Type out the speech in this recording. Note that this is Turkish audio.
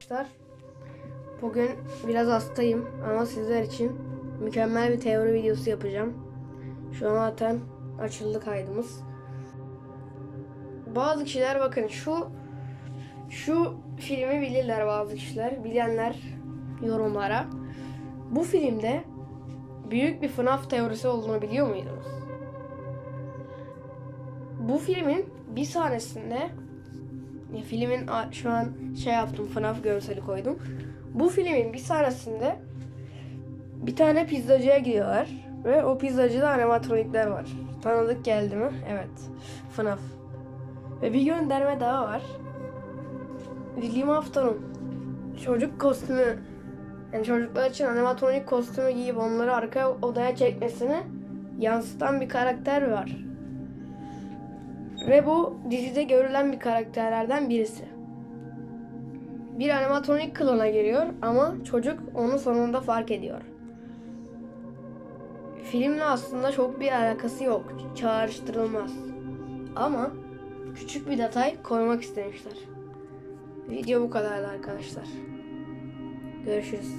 Arkadaşlar bugün biraz hastayım ama sizler için mükemmel bir teori videosu yapacağım. Şu an zaten açıldı kaydımız. Bazı kişiler bakın şu şu filmi bilirler bazı kişiler. Bilenler yorumlara. Bu filmde büyük bir FNAF teorisi olduğunu biliyor muydunuz? Bu filmin bir sahnesinde ya filmin şu an şey yaptım FNAF görseli koydum. Bu filmin bir sahnesinde bir tane pizzacıya gidiyorlar ve o pizzacıda animatronikler var. Tanıdık geldi mi? Evet. FNAF. Ve bir gönderme daha var. William Afton'un çocuk kostümü yani çocuklar için animatronik kostümü giyip onları arka odaya çekmesini yansıtan bir karakter var. Ve bu dizide görülen bir karakterlerden birisi. Bir animatronik klona giriyor ama çocuk onu sonunda fark ediyor. Filmle aslında çok bir alakası yok. Çağrıştırılmaz. Ama küçük bir detay koymak istemişler. Video bu kadardı arkadaşlar. Görüşürüz.